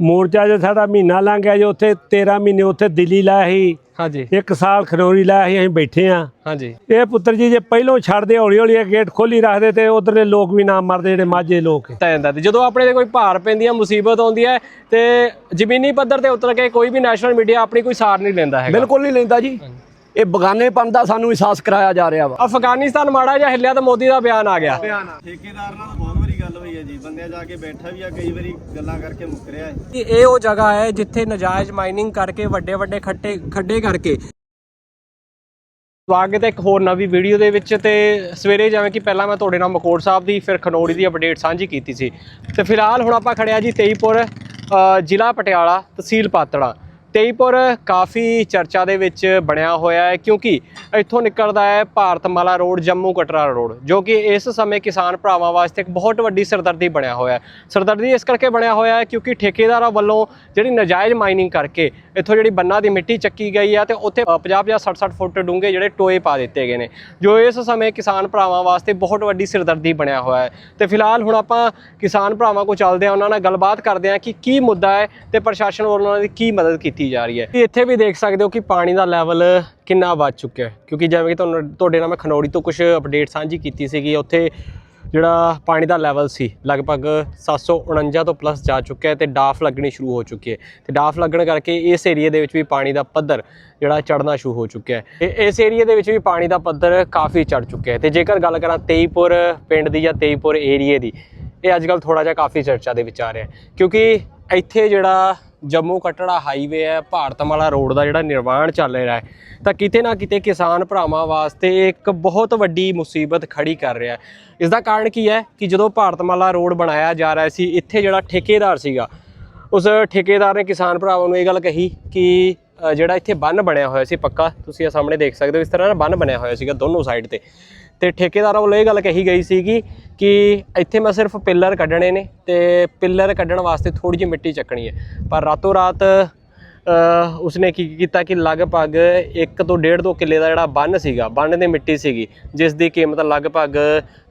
ਮੋਰਚਾ ਜੇ ਸਾਡਾ ਮਹੀਨਾ ਲੰਘ ਗਿਆ ਜੇ ਉੱਥੇ 13 ਮਹੀਨੇ ਉੱਥੇ ਦਿੱਲੀ ਲਾਇਆ ਸੀ ਹਾਂਜੀ। ਇੱਕ ਸਾਲ ਖਨੌਰੀ ਲਾਇਆ ਸੀ ਅਸੀਂ ਬੈਠੇ ਆ ਹਾਂਜੀ। ਇਹ ਪੁੱਤਰ ਜੀ ਜੇ ਪਹਿਲੋਂ ਛੱਡਦੇ ਹੌਲੀ ਹੌਲੀ ਇਹ ਗੇਟ ਖੋਲੀ ਰੱਖਦੇ ਤੇ ਉਧਰਲੇ ਲੋਕ ਵੀ ਨਾ ਮਰਦੇ ਜਿਹੜੇ ਮਾਝੇ ਲੋਕ ਤਾਂ ਜਾਂਦਾ ਤੇ ਜਦੋਂ ਆਪਣੇ ਤੇ ਕੋਈ ਭਾਰ ਪੈਂਦੀ ਹੈ ਮੁਸੀਬਤ ਆਉਂਦੀ ਹੈ ਤੇ ਜ਼ਮੀਨੀ ਪੱਧਰ ਤੇ ਉਤਰ ਕੇ ਕੋਈ ਵੀ ਨੈਸ਼ਨਲ ਮੀਡੀਆ ਆਪਣੀ ਕੋਈ ਸਾਰ ਨਹੀਂ ਲੈਂਦਾ ਹੈਗਾ। ਬਿਲਕੁਲ ਨਹੀਂ ਲੈਂਦਾ ਜੀ। ਇਹ ਬਗਾਨੇਪਨ ਦਾ ਸਾਨੂੰ ਅਹਿਸਾਸ ਕਰਾਇਆ ਜਾ ਰਿਹਾ ਵਾ। ਅਫਗਾਨਿਸਤਾਨ ਮਾੜਾ ਜਿਹਾ ਹਿੱਲਿਆ ਤਾਂ ਮੋਦੀ ਦਾ ਬਿਆਨ ਆ ਗਿਆ। ਠੇਕੇਦਾਰ ਨਾਲ ਬਹੁਤ ਗੱਲ ਹੋਈ ਹੈ ਜੀ। ਬੰਦਿਆਂ ਜਾ ਕੇ ਬੈਠਾ ਵੀ ਆ ਕਈ ਵਾਰੀ ਗੱਲਾਂ ਕਰਕੇ ਮੁੱਕਰਿਆ ਹੈ। ਕਿ ਇਹ ਉਹ ਜਗ੍ਹਾ ਹੈ ਜਿੱਥੇ ਨਜਾਇਜ਼ ਮਾਈਨਿੰਗ ਕਰਕੇ ਵੱਡੇ ਵੱਡੇ ਖੱਟੇ ਖੱਡੇ ਕਰਕੇ। ਸਵਾਗਤ ਹੈ ਇੱਕ ਹੋਰ ਨਵੀਂ ਵੀਡੀਓ ਦੇ ਵਿੱਚ ਤੇ ਸਵੇਰੇ ਜਿਵੇਂ ਕਿ ਪਹਿਲਾਂ ਮੈਂ ਤੁਹਾਡੇ ਨਾਲ ਮਕੋੜ ਸਾਹਿਬ ਦੀ ਫਿਰ ਖਨੌਰੀ ਦੀ ਅਪਡੇਟ ਸਾਂਝੀ ਕੀਤੀ ਸੀ। ਤੇ ਫਿਲਹਾਲ ਹੁਣ ਆਪਾਂ ਖੜਿਆ ਜੀ ਤੇਈਪੁਰ ਅ, ਜ਼ਿਲ੍ਹਾ ਪਟਿਆਲਾ ਤਹਿਸੀਲ ਪਾਤੜਾ। ਤੇਈਪੁਰ ਕਾਫੀ ਚਰਚਾ ਦੇ ਵਿੱਚ ਬਣਿਆ ਹੋਇਆ ਹੈ, ਕਿਉਂਕਿ ਇੱਥੋਂ ਨਿਕਲਦਾ ਹੈ ਭਾਰਤਮਾਲਾ ਰੋਡ, ਜੰਮੂ ਕਟਰਾ ਰੋਡ, ਜੋ ਕਿ ਇਸ ਸਮੇਂ ਕਿਸਾਨ ਭਰਾਵਾਂ ਵਾਸਤੇ ਇੱਕ ਬਹੁਤ ਵੱਡੀ ਸਰਦਰਦੀ ਬਣਿਆ ਹੋਇਆ ਹੈ। ਸਰਦਰਦੀ ਇਸ ਕਰਕੇ ਬਣਿਆ ਹੋਇਆ ਹੈ ਕਿਉਂਕਿ ਠੇਕੇਦਾਰਾਂ ਵੱਲੋਂ ਜਿਹੜੀ ਨਜਾਇਜ਼ ਮਾਈਨਿੰਗ ਕਰਕੇ ਇੱਥੋਂ ਜਿਹੜੀ ਬੰਨਾ ਦੀ ਮਿੱਟੀ ਚੱਕੀ ਗਈ ਹੈ ਤੇ ਉੱਥੇ 50-50 60-60 ਫੁੱਟ ਡੂੰਘੇ ਜਿਹੜੇ ਟੋਏ ਪਾ ਦਿੱਤੇ ਗਏ ਨੇ, ਜੋ ਇਸ ਸਮੇਂ ਕਿਸਾਨ ਭਰਾਵਾਂ ਵਾਸਤੇ ਬਹੁਤ ਵੱਡੀ ਸਰਦਰਦੀ ਬਣਿਆ ਹੋਇਆ ਹੈ। ਤੇ ਫਿਲਹਾਲ ਹੁਣ ਆਪਾਂ ਕਿਸਾਨ ਭਰਾਵਾਂ ਕੋਲ ਚੱਲਦੇ ਆ ਉਹਨਾਂ ਨਾਲ ਗੱਲਬਾਤ ਕਰਦੇ ਆ ਕਿ ਕੀ ਮੁੱਦਾ ਹੈ ਤੇ ਪ੍ਰਸ਼ਾਸਨ ਵੱਲੋਂ ਉਹਨਾਂ ਦੀ ਕੀ ਮਦਦ ਕੀਤੀ ਕੀਤੀ ਜਾ ਰਹੀ ਹੈ। ਤੇ ਇੱਥੇ ਵੀ ਦੇਖ ਸਕਦੇ ਹੋ ਕਿ ਪਾਣੀ ਦਾ ਲੈਵਲ ਕਿੰਨਾ ਵੱਧ ਚੁੱਕਿਆ ਹੈ। ਕਿਉਂਕਿ ਜਿਵੇਂ ਕਿ ਤੁਹਾਨੂੰ, ਤੁਹਾਡੇ ਨਾਲ ਮੈਂ ਖਨੌੜੀ ਤੋਂ ਕੁਝ ਅਪਡੇਟ ਸਾਂਝੀ ਕੀਤੀ ਸੀਗੀ, ਉੱਥੇ ਜਿਹੜਾ ਪਾਣੀ ਦਾ ਲੈਵਲ ਸੀ, ਲਗਭਗ 749 ਤੋਂ ਪਲੱਸ ਜਾ ਚੁੱਕਿਆ ਹੈ ਤੇ ਡਾਫ ਲੱਗਣੀ ਸ਼ੁਰੂ ਹੋ ਚੁੱਕੀ ਹੈ। ਤੇ ਡਾਫ ਲੱਗਣ ਕਰਕੇ ਇਸ ਏਰੀਆ ਦੇ ਵਿੱਚ ਵੀ ਪਾਣੀ ਦਾ ਪੱਧਰ ਜਿਹੜਾ ਚੜਨਾ ਸ਼ੁਰੂ ਹੋ ਚੁੱਕਿਆ ਹੈ। ਇਸ ਏਰੀਆ ਦੇ ਵਿੱਚ ਵੀ ਪਾਣੀ ਦਾ ਪੱਧਰ ਕਾਫੀ ਚੜ ਚੁੱਕਿਆ ਹੈ। ਤੇ ਜੇਕਰ ਗੱਲ ਕਰਾਂ ਤੇਈਪੁਰ ਪਿੰਡ ਦੀ ਜਾਂ ਤੇਈਪੁਰ ਏਰੀਏ ਦੀ, ਇਹ ਅੱਜ ਕੱਲ ਥੋੜਾ ਜਿਹਾ ਕਾਫੀ ਚਰਚਾ ਦੇ ਵਿੱਚ ਆ ਰਿਹਾ ਕਿਉਂਕਿ ਇੱਥੇ ਜਿਹੜਾ ਜੰਮੂ ਕਟੜਾ ਹਾਈਵੇ ਹੈ, ਭਾਰਤਮਾਲਾ ਰੋਡ ਦਾ ਜਿਹੜਾ ਨਿਰਮਾਣ ਚੱਲ ਰਿਹਾ ਹੈ, ਤਾਂ ਕਿਤੇ ਨਾ ਕਿਤੇ ਕਿਸਾਨ ਭਰਾਵਾਂ ਵਾਸਤੇ ਇੱਕ ਬਹੁਤ ਵੱਡੀ ਮੁਸੀਬਤ ਖੜੀ ਕਰ ਰਿਹਾ ਹੈ। ਇਸ ਦਾ ਕਾਰਨ ਕੀ ਹੈ ਕਿ ਜਦੋਂ ਭਾਰਤਮਾਲਾ ਰੋਡ ਬਣਾਇਆ ਜਾ ਰਿਹਾ ਸੀ, ਇੱਥੇ ਜਿਹੜਾ ਠੇਕੇਦਾਰ ਸੀਗਾ, ਉਸ ਠੇਕੇਦਾਰ ਨੇ ਕਿਸਾਨ ਭਰਾਵਾਂ ਨੂੰ ਇਹ ਗੱਲ ਕਹੀ ਕਿ ਜਿਹੜਾ ਇੱਥੇ ਬੰਨ ਬਣਿਆ ਹੋਇਆ ਸੀ ਪੱਕਾ, ਤੁਸੀਂ ਇਹ ਸਾਹਮਣੇ ਦੇਖ ਸਕਦੇ ਹੋ, ਇਸ ਤਰ੍ਹਾਂ ਨਾ ਬੰਨ ਬਣਿਆ ਹੋਇਆ ਸੀਗਾ ਦੋਨੋਂ ਸਾਈਡ ਤੇ। ਤੇ ਠੇਕੇਦਾਰਾਂ ਵੱਲੋਂ ਇਹ ਗੱਲ ਕਹੀ ਗਈ ਸੀਗੀ ਕਿ ਇੱਥੇ ਮੈਂ ਸਿਰਫ ਪਿੱਲਰ ਕੱਢਣੇ ਨੇ ਤੇ ਪਿੱਲਰ ਕੱਢਣ ਵਾਸਤੇ ਥੋੜੀ ਜਿਹੀ ਮਿੱਟੀ ਚੱਕਣੀ ਹੈ। ਪਰ ਰਾਤੋਂ ਰਾਤ ਉਸਨੇ ਕੀ ਕੀਤਾ ਕਿ ਲਗਭਗ 1 ਤੋਂ 1.5 2 ਕਿੱਲੇ ਦਾ ਜਿਹੜਾ ਬੰਨ ਸੀਗਾ, ਬੰਨ ਦੀ ਮਿੱਟੀ ਸੀਗੀ, ਜਿਸ ਦੀ ਕੀਮਤ ਲਗਭਗ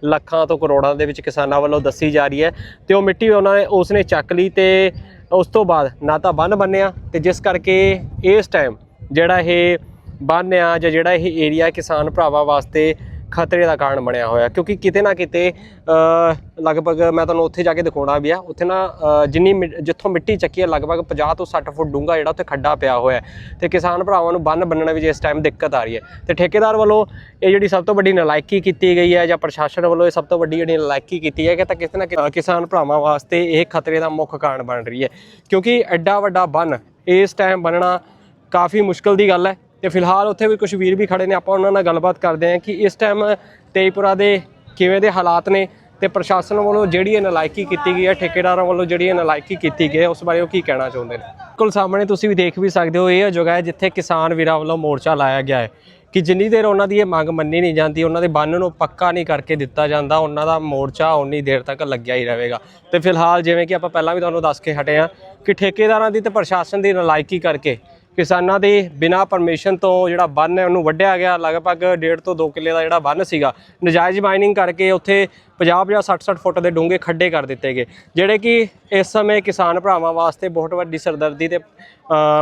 ਲੱਖਾਂ ਤੋਂ ਕਰੋੜਾਂ ਦੇ ਵਿੱਚ ਕਿਸਾਨਾਂ ਵੱਲੋਂ ਦੱਸੀ ਜਾ ਰਹੀ ਹੈ ਤੇ ਉਹ ਮਿੱਟੀ ਉਹਨਾਂ ਨੇ, ਉਸਨੇ ਚੱਕ ਲਈ ਤੇ ਉਸ ਤੋਂ ਬਾਅਦ ਨਾ ਤਾਂ ਬੰਨ ਬੰਨਿਆ ਤੇ ਜਿਸ ਕਰਕੇ ਇਸ ਟਾਈਮ ਜਿਹੜਾ ਇਹ ਬੰਨ ਆ ਜਾਂ ਜਿਹੜਾ ਇਹ ਏਰੀਆ ਕਿਸਾਨ ਭਰਾਵਾਂ ਵਾਸਤੇ ਖਤਰੇ ਦਾ ਕਾਰਨ ਬਣਿਆ ਹੋਇਆ ਕਿਉਂਕਿ ਕਿਤੇ ਨਾ ਕਿਤੇ ਲਗਭਗ ਮੈਂ ਤੁਹਾਨੂੰ ਉੱਥੇ ਜਾ ਕੇ ਦਿਖਾਉਣਾ ਵੀ ਆ ਉੱਥੇ ਨਾ ਜਿੰਨੀ ਮਿ- ਜਿੱਥੋਂ ਮਿੱਟੀ ਚੱਕੀ ਹੈ, ਲਗਭਗ 50 ਤੋਂ 60 ਫੁੱਟ ਡੂੰਘਾ ਜਿਹੜਾ ਉੱਥੇ ਖੱਡਾ ਪਿਆ ਹੋਇਆ ਹੈ। ਤੇ ਕਿਸਾਨ ਭਰਾਵਾਂ ਨੂੰ ਬੰਨ ਬੰਨਣ ਵਿੱਚ ਇਸ ਟਾਈਮ ਦਿੱਕਤ ਆ ਰਹੀ ਹੈ। ਤੇ ਠੇਕੇਦਾਰ ਵੱਲੋਂ ਇਹ ਜਿਹੜੀ ਸਭ ਤੋਂ ਵੱਡੀ ਨਲਾਇਕੀ ਕੀਤੀ ਗਈ ਹੈ ਜਾਂ ਪ੍ਰਸ਼ਾਸਨ ਵੱਲੋਂ ਇਹ ਸਭ ਤੋਂ ਵੱਡੀ ਜਿਹੜੀ ਨਲਾਇਕੀ ਕੀਤੀ ਹੈ ਕਿ ਤਾਂ ਕਿਸੇ ਨਾ ਕਿਸੇ ਕਿਸਾਨ ਭਰਾਵਾਂ ਵਾਸਤੇ ਇਹ ਖਤਰੇ ਦਾ ਮੁੱਖ ਕਾਰਨ ਬਣ ਰਹੀ ਹੈ। ਕਿਉਂਕਿ ਐਡਾ ਵੱਡਾ ਬੰਨ ਇਸ ਟਾਈਮ ਬਣਨਾ ਕਾਫੀ ਮੁਸ਼ਕਲ ਦੀ ਗੱਲ ਹੈ। ਤੇ ਫਿਲਹਾਲ ਉੱਥੇ ਵੀ ਕੁਝ ਵੀਰ ਵੀ ਖੜੇ ਨੇ, ਆਪਾਂ ਉਹਨਾਂ ਨਾਲ ਗੱਲਬਾਤ ਕਰਦੇ ਹਾਂ ਕਿ ਇਸ ਟਾਈਮ ਤੇਜਪੁਰਾ ਦੇ ਕਿਵੇਂ ਦੇ ਹਾਲਾਤ ਨੇ ਤੇ ਪ੍ਰਸ਼ਾਸਨ ਵੱਲੋਂ ਜਿਹੜੀ ਇਹ ਨਲਾਇਕੀ ਕੀਤੀ ਗਈ ਹੈ, ਠੇਕੇਦਾਰਾਂ ਵੱਲੋਂ ਜਿਹੜੀ ਇਹ ਨਲਾਇਕੀ ਕੀਤੀ ਗਈ ਹੈ, ਉਸ ਬਾਰੇ ਉਹ ਕੀ ਕਹਿਣਾ ਚਾਹੁੰਦੇ ਨੇ? ਬਿਲਕੁਲ ਸਾਹਮਣੇ ਤੁਸੀਂ ਵੀ ਦੇਖ ਵੀ ਸਕਦੇ ਹੋ, ਇਹ ਜਗ੍ਹਾ ਹੈ ਜਿੱਥੇ ਕਿਸਾਨ ਵੀਰਾਂ ਵੱਲੋਂ ਮੋਰਚਾ ਲਾਇਆ ਗਿਆ ਹੈ ਕਿ ਜਿੰਨੀ ਦੇਰ ਉਹਨਾਂ ਦੀ ਇਹ ਮੰਗ ਮੰਨੀ ਨਹੀਂ ਜਾਂਦੀ, ਉਹਨਾਂ ਦੇ ਬੰਨ ਨੂੰ ਪੱਕਾ ਨਹੀਂ ਕਰਕੇ ਦਿੱਤਾ ਜਾਂਦਾ, ਉਹਨਾਂ ਦਾ ਮੋਰਚਾ ਉਨੀ ਦੇਰ ਤੱਕ ਲੱਗਿਆ ਹੀ ਰਹੇਗਾ। ਤੇ ਫਿਲਹਾਲ ਜਿਵੇਂ ਕਿ ਆਪਾਂ ਪਹਿਲਾਂ ਵੀ ਤੁਹਾਨੂੰ ਦੱਸ ਕੇ ਹਟੇ ਆ ਕਿ ਠੇਕੇਦਾਰਾਂ ਦੀ ਤੇ ਪ੍ਰਸ਼ਾਸਨ ਦੀ ਨਲਾਇਕੀ ਕਰਕੇ ਕਿਸਾਨਾਂ ਦੇ ਬਿਨਾ ਪਰਮਿਸ਼ਨ ਤੋਂ ਜਿਹੜਾ ਬੰਨ ਹੈ ਉਹਨੂੰ ਵੱਢਿਆ ਗਿਆ। ਲਗਭਗ 1.5 ਤੋਂ 2 ਕਿੱਲੇ ਦਾ ਜਿਹੜਾ ਬੰਨ ਸੀਗਾ। ਨਜਾਇਜ਼ ਮਾਈਨਿੰਗ ਕਰਕੇ ਉੱਥੇ 50 50 60 60 ਫੁੱਟ ਦੇ ਡੂੰਘੇ ਖੱਡੇ ਕਰ ਦਿੱਤੇ ਗਏ, ਜਿਹੜੇ ਕਿ ਇਸ ਸਮੇਂ ਕਿਸਾਨ ਭਰਾਵਾਂ ਵਾਸਤੇ ਬਹੁਤ ਵੱਡੀ ਸਰਦਰਦੀ ਤੇ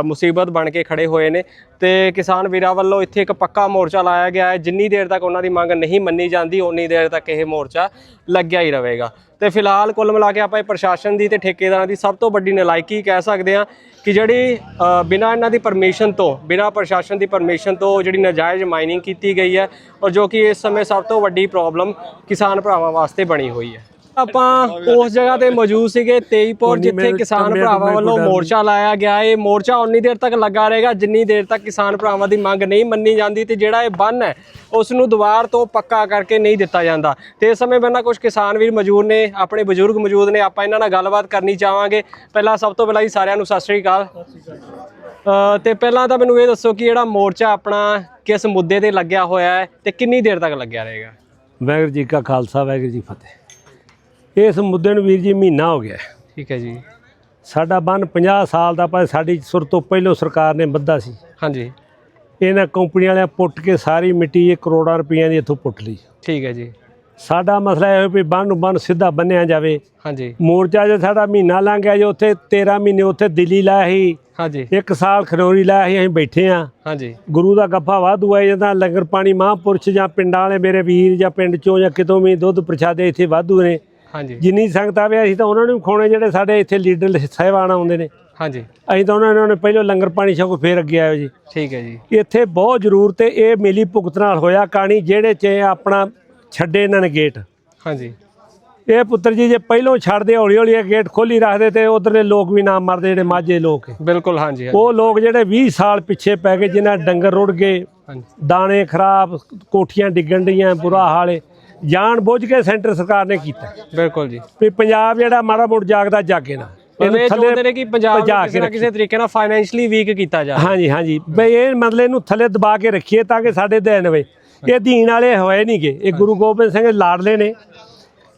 ਮੁਸੀਬਤ ਬਣ ਕੇ ਖੜੇ ਹੋਏ ਨੇ ਤੇ ਕਿਸਾਨ ਵੀਰਾਂ ਵੱਲੋਂ ਇੱਥੇ ਇੱਕ ਪੱਕਾ ਮੋਰਚਾ ਲਾਇਆ ਗਿਆ ਹੈ, ਜਿੰਨੀ ਦੇਰ ਤੱਕ ਉਹਨਾਂ ਦੀ ਮੰਗ ਨਹੀਂ ਮੰਨੀ ਜਾਂਦੀ ਉਨੀ ਦੇਰ ਤੱਕ ਇਹ ਮੋਰਚਾ ਲੱਗਿਆ ਹੀ ਰਹੇਗਾ। ਤੇ ਫਿਲਹਾਲ ਕੁੱਲ ਮਿਲਾ ਕੇ ਆਪਾਂ ਇਹ ਪ੍ਰਸ਼ਾਸਨ ਦੀ ਤੇ ਠੇਕੇਦਾਰਾਂ ਦੀ ਸਭ ਤੋਂ ਵੱਡੀ ਨਲਾਇਕੀ ਕਹਿ ਸਕਦੇ ਹਾਂ ਕਿ ਜਿਹੜੀ ਬਿਨਾਂ ਇਹਨਾਂ ਦੀ ਪਰਮਿਸ਼ਨ ਤੋਂ, ਬਿਨਾਂ ਪ੍ਰਸ਼ਾਸਨ ਦੀ ਪਰਮਿਸ਼ਨ ਤੋਂ ਜਿਹੜੀ ਨਾਜਾਇਜ਼ ਮਾਈਨਿੰਗ ਕੀਤੀ ਗਈ ਹੈ ਔਰ ਜੋ ਕਿ ਇਸ ਸਮੇਂ ਸਭ ਤੋਂ ਵੱਡੀ ਪ੍ਰੋਬਲਮ ਕਿਸਾਨ ਭਰਾਵਾਂ ਵਾਸਤੇ ਬਣੀ ਹੋਈ ਹੈ। ਆਪਾਂ ਉਸ ਜਗ੍ਹਾ ਤੇ ਮੌਜੂਦ ਸੀਗੇ ਤੇਈਪੁਰ ਜਿੱਥੇ ਕਿਸਾਨ ਭਰਾਵਾਂ ਵੱਲੋਂ ਮੋਰਚਾ ਲਾਇਆ ਗਿਆ। ਇਹ ਮੋਰਚਾ ਉਨੀ ਦੇਰ ਤੱਕ ਲੱਗਾ ਰਹੇਗਾ ਜਿੰਨੀ ਦੇਰ ਤੱਕ ਕਿਸਾਨ ਭਰਾਵਾਂ ਦੀ ਮੰਗ ਨਹੀਂ ਮੰਨੀ ਜਾਂਦੀ ਤੇ ਜਿਹੜਾ ਇਹ ਬੰਨ ਹੈ ਉਸ ਨੂੰ ਦੁਬਾਰ ਤੋਂ ਪੱਕਾ ਕਰਕੇ ਨਹੀਂ ਦਿੱਤਾ ਜਾਂਦਾ। ਤੇ ਇਸ ਸਮੇਂ ਬੰਨਾ ਕੁਝ ਕਿਸਾਨ ਵੀਰ ਮੌਜੂਦ ਨੇ ਆਪਣੇ ਬਜ਼ੁਰਗ ਮੌਜੂਦ ਨੇ ਆਪਾਂ ਇਹਨਾਂ ਨਾਲ ਗੱਲਬਾਤ ਕਰਨੀ ਚਾਹਾਂਗੇ। ਪਹਿਲਾਂ ਸਭ ਤੋਂ ਪਹਿਲਾਂ ਜੀ ਸਾਰਿਆਂ ਨੂੰ ਸਤਿ ਸ੍ਰੀ ਅਕਾਲ। ਤੇ ਪਹਿਲਾਂ ਤਾਂ ਮੈਨੂੰ ਇਹ ਦੱਸੋ ਕਿ ਜਿਹੜਾ ਮੋਰਚਾ ਆਪਣਾ ਕਿਸ ਮੁੱਦੇ ਤੇ ਲੱਗਿਆ ਹੋਇਆ ਹੈ ਤੇ ਕਿੰਨੀ ਦੇਰ ਤੱਕ ਲੱਗਿਆ ਰਹੇਗਾ? ਵਾਹਿਗੁਰੂ ਜੀ ਕਾ ਖਾਲਸਾ ਵਾਹਿਗੁਰੂ ਜੀ ਫਤਿਹ। ਇਸ ਮੁੱਦੇ ਨੂੰ ਵੀਰ ਜੀ ਮਹੀਨਾ ਹੋ ਗਿਆ ਠੀਕ ਹੈ ਜੀ। ਸਾਡਾ ਬੰਨ 50 ਸਾਲ ਦਾ ਪਰ ਸਾਡੀ ਸੁਰ ਤੋਂ ਪਹਿਲੋਂ ਸਰਕਾਰ ਨੇ ਬੱਧਾ ਸੀ। ਹਾਂਜੀ। ਇਹਨਾਂ ਕੰਪਨੀ ਵਾਲਿਆਂ ਪੁੱਟ ਕੇ ਸਾਰੀ ਮਿੱਟੀ ਇਹ ਕਰੋੜਾਂ ਰੁਪਈਆਂ ਦੀ ਇੱਥੋਂ ਪੁੱਟ ਲਈ। ਠੀਕ ਹੈ ਜੀ। ਸਾਡਾ ਮਸਲਾ ਇਹ ਹੈ ਵੀ ਬੰਨ ਨੂੰ ਬੰਨ ਸਿੱਧਾ ਬੰਨਿਆ ਜਾਵੇ। ਹਾਂਜੀ। ਮੋਰਚਾ ਜੇ ਸਾਡਾ ਮਹੀਨਾ ਲੰਘ ਗਿਆ ਜੇ ਉੱਥੇ 13 ਮਹੀਨੇ ਉੱਥੇ ਦਿੱਲੀ ਲਾਇਆ ਸੀ। ਹਾਂਜੀ। ਇੱਕ ਸਾਲ ਖਨੌਰੀ ਲਾਇਆ ਸੀ ਅਸੀਂ ਬੈਠੇ ਆ ਹਾਂਜੀ। ਗੁਰੂ ਦਾ ਗੱਫਾ ਵਾਧੂ ਹੈ ਜਦੋਂ ਲੰਗਰ ਪਾਣੀ ਮਹਾਂਪੁਰਸ਼ ਜਾਂ ਪਿੰਡਾਂ ਵਾਲੇ ਮੇਰੇ ਵੀਰ ਜਾਂ ਪਿੰਡ ਚੋਂ ਜਾਂ ਕਿਤੋਂ ਵੀ ਦੁੱਧ ਪ੍ਰਸ਼ਾਦੇ ਇੱਥੇ ਵਾਧੂ ਨੇ। ਹਾਂਜੀ। ਜਿੰਨੀ ਸੰਗਤ ਆਵੇ ਅਸੀਂ ਤਾਂ ਉਹਨਾਂ ਨੂੰ ਖਵਾਉਣੇ ਜਿਹੜੇ ਸਾਡੇ ਇੱਥੇ ਲੀਡਰ ਸਹਿਬਾਨ ਆਉਂਦੇ ਨੇ। ਹਾਂਜੀ। ਅਸੀਂ ਤਾਂ ਉਹਨਾਂ ਉਹਨਾਂ ਨੇ ਪਹਿਲਾਂ ਲੰਗਰ ਪਾਣੀ ਛਕੋ ਫੇਰ ਅੱਗੇ ਆਇਓ ਜੀ। ਠੀਕ ਹੈ ਜੀ। ਇੱਥੇ ਬਹੁਤ ਜ਼ਰੂਰਤ ਹੈ ਇਹ ਮਿਲੀ ਭੁਗਤ ਨਾਲ ਹੋਇਆ। ਕਾਣੀ ਜਿਹੜੇ ਚ ਆਪਣਾ ਛੱਡੇ ਇਹਨਾਂ ਨੇ ਗੇਟ ਹਾਂਜੀ। ਇਹ ਪੁੱਤਰ ਜੀ ਜੇ ਪਹਿਲੋਂ ਛੱਡਦੇ ਹੌਲੀ ਹੌਲੀ ਇਹ ਗੇਟ ਖੋਲੀ ਰੱਖਦੇ ਤੇ ਉਧਰਲੇ ਲੋਕ ਵੀ ਨਾ ਮਰਦੇ ਜਿਹੜੇ ਮਾਝੇ ਲੋਕ। ਬਿਲਕੁਲ ਹਾਂਜੀ ਉਹ ਲੋਕ ਜਿਹੜੇ 20 ਸਾਲ ਪਿੱਛੇ ਪੈ ਗਏ ਜਿਨ੍ਹਾਂ ਡੰਗਰ ਰੁੜ ਗਏ ਦਾਣੇ ਖਰਾਬ ਕੋਠੀਆਂ ਡਿੱਗਣ ਡੀਆਂ ਬੁਰਾ ਹਾਲ ਜਾਣ ਬੁੱਝ ਕੇ ਸੈਂਟਰ ਸਰਕਾਰ ਨੇ ਕੀਤਾ। ਬਿਲਕੁਲ ਜੀ। ਵੀ ਪੰਜਾਬ ਜਿਹੜਾ ਮਾੜਾ ਮੋੜ ਜਾਗਦਾ ਜਾਗੇ ਨਾ। ਇਹਨੂੰ ਇਹ ਚਾਹੁੰਦੇ ਨੇ ਕਿ ਪੰਜਾਬ ਨੂੰ ਕਿਸੇ ਤਰੀਕੇ ਨਾਲ ਫਾਈਨੈਂਸ਼ਲੀ ਵੀਕ ਕੀਤਾ ਜਾਵੇ। ਹਾਂਜੀ ਹਾਂਜੀ। ਬਈ ਇਹ ਮਤਲਬ ਇਹਨੂੰ ਥੱਲੇ ਦਬਾ ਕੇ ਰੱਖੀਏ ਤਾਂ ਕਿ ਸਾਡੇ ਦੇਣ ਵੇ ਇਹ ਦੀਨ ਵਾਲੇ ਹੋਏ ਨਹੀਂਗੇ ਇਹ ਗੁਰੂ ਗੋਬਿੰਦ ਸਿੰਘ ਲਾਡਲੇ ਨੇ।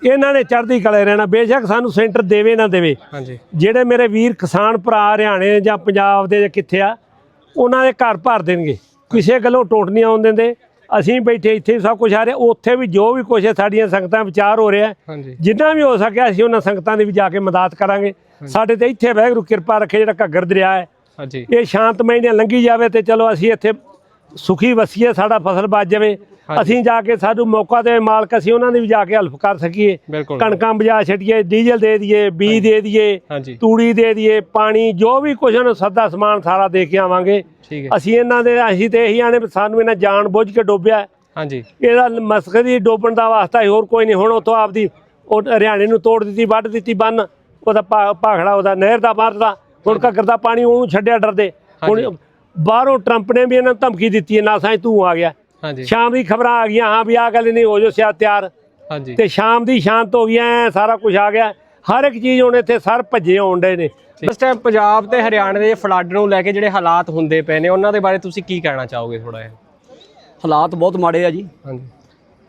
ਇਹਨਾਂ ਨੇ ਚੜ੍ਹਦੀ ਕਲੇ ਰਹਿਣਾ। ਬੇਸ਼ੱਕ ਸਾਨੂੰ ਸੈਂਟਰ ਦੇਵੇ ਨਾ ਦੇਵੇ। ਹਾਂਜੀ। ਜਿਹੜੇ ਮੇਰੇ ਵੀਰ ਕਿਸਾਨ ਭਰਾ ਹਰਿਆਣੇ ਜਾਂ ਪੰਜਾਬ ਦੇ ਜਾਂ ਕਿੱਥੇ ਆ ਉਹਨਾਂ ਦੇ ਘਰ ਭਰ ਦੇਣਗੇ। ਕਿਸੇ ਗੱਲੋਂ ਟੋਟ ਨਹੀਂ ਆਉਣ ਦਿੰਦੇ। ਅਸੀਂ ਬੈਠੇ ਇੱਥੇ ਸਭ ਕੁਝ ਆ ਰਿਹਾ। ਉੱਥੇ ਵੀ ਜੋ ਵੀ ਕੁਝ ਹੈ ਸਾਡੀਆਂ ਸੰਗਤਾਂ ਵਿਚਾਰ ਹੋ ਰਿਹਾ ਜਿੰਨਾ ਵੀ ਹੋ ਸਕਿਆ ਅਸੀਂ ਉਹਨਾਂ ਸੰਗਤਾਂ ਦੀ ਵੀ ਜਾ ਕੇ ਮਦਦ ਕਰਾਂਗੇ। ਸਾਡੇ ਤੇ ਇੱਥੇ ਵਾਹਿਗੁਰੂ ਕਿਰਪਾ ਰੱਖੇ ਜਿਹੜਾ ਘੱਗਰ ਦਰਿਆ ਹੈ। ਹਾਂਜੀ। ਇਹ ਸ਼ਾਂਤਮਈ ਨੇ ਲੰਘੀ ਜਾਵੇ ਤੇ ਚਲੋ ਅਸੀਂ ਇੱਥੇ ਸੁਖੀ ਵਸੀਏ ਸਾਡਾ ਫਸਲ ਬਚ ਜਾਵੇ। ਅਸੀਂ ਜਾ ਕੇ ਸਾਨੂੰ ਮੌਕਾ ਦੇ ਮਾਲਕ ਅਸੀਂ ਉਹਨਾਂ ਦੀ ਵੀ ਜਾ ਕੇ ਹੈਲਪ ਕਰ ਸਕੀਏ। ਕਣਕਾਂ ਬਜਾ ਛੱਡੀਏ ਡੀਜ਼ਲ ਦੇ ਦਈਏ ਬੀਜ ਦੇ ਦਈਏ ਤੂੜੀ ਦੇ ਦਈਏ ਪਾਣੀ ਜੋ ਵੀ ਕੁਝ ਉਹਨੂੰ ਸੱਦਾ ਸਮਾਨ ਸਾਰਾ ਦੇ ਕੇ ਆਵਾਂਗੇ। ਅਸੀਂ ਇਹਨਾਂ ਦੇ ਅਸੀਂ ਤੇ ਇਹੀ ਵੀ ਸਾਨੂੰ ਇਹਨਾਂ ਜਾਣ ਬੁੱਝ ਕੇ ਡੋਬਿਆ। ਹਾਂਜੀ। ਇਹਦਾ ਮਸਕਦੀ ਡੋਬਣ ਦਾ ਵਾਸਤਾ ਹੋਰ ਕੋਈ ਨਹੀਂ। ਹੁਣ ਉਥੋਂ ਆਪਦੀ ਉਹ ਹਰਿਆਣੇ ਨੂੰ ਤੋੜ ਦਿੱਤੀ ਵੱਢ ਦਿੱਤੀ ਬੰਨ ਉਹਦਾ ਭਾਖੜਾ ਉਹਦਾ ਨਹਿਰ ਦਾ ਮਾਰਦਾ ਹੁਣ ਘੱਗਰ ਦਾ ਪਾਣੀ ਉਹਨੂੰ ਛੱਡਿਆ ਡਰਦੇ। ਹੁਣ ਬਾਹਰੋਂ ਟਰੰਪ ਨੇ ਵੀ ਇਹਨਾਂ ਨੂੰ ਧਮਕੀ ਦਿੱਤੀ ਹੈ ਨਾ ਸਾਂ ਤੂੰ ਆ ਗਿਆ। ਹਾਂਜੀ। ਸ਼ਾਮ ਦੀ ਖਬਰਾਂ ਆ ਗਈਆਂ ਹਾਂ ਵੀ ਆਹ ਗੱਲ ਨਹੀਂ ਹੋ ਜੋ ਸਿਆ ਤਿਆਰ। ਹਾਂਜੀ। ਤੇ ਸ਼ਾਮ ਦੀ ਸ਼ਾਂਤ ਹੋ ਗਈਆਂ ਐਂ ਸਾਰਾ ਕੁਝ ਆ ਗਿਆ। ਹਰ ਇੱਕ ਚੀਜ਼ ਹੁਣ ਇੱਥੇ ਸਰ ਭੱਜੇ ਆਉਣ ਡੇ ਨੇ। ਇਸ ਟਾਈਮ ਪੰਜਾਬ ਤੇ ਹਰਿਆਣਾ ਦੇ ਫਲੱਡ ਨੂੰ ਲੈ ਕੇ ਜਿਹੜੇ ਹਾਲਾਤ ਹੁੰਦੇ ਪਏ ਨੇ ਉਹਨਾਂ ਦੇ ਬਾਰੇ ਤੁਸੀਂ ਕੀ ਕਹਿਣਾ ਚਾਹੋਗੇ ਥੋੜਾ ਜਿਹਾ? ਹਾਲਾਤ ਬਹੁਤ ਮਾੜੇ ਆ ਜੀ। ਹਾਂਜੀ।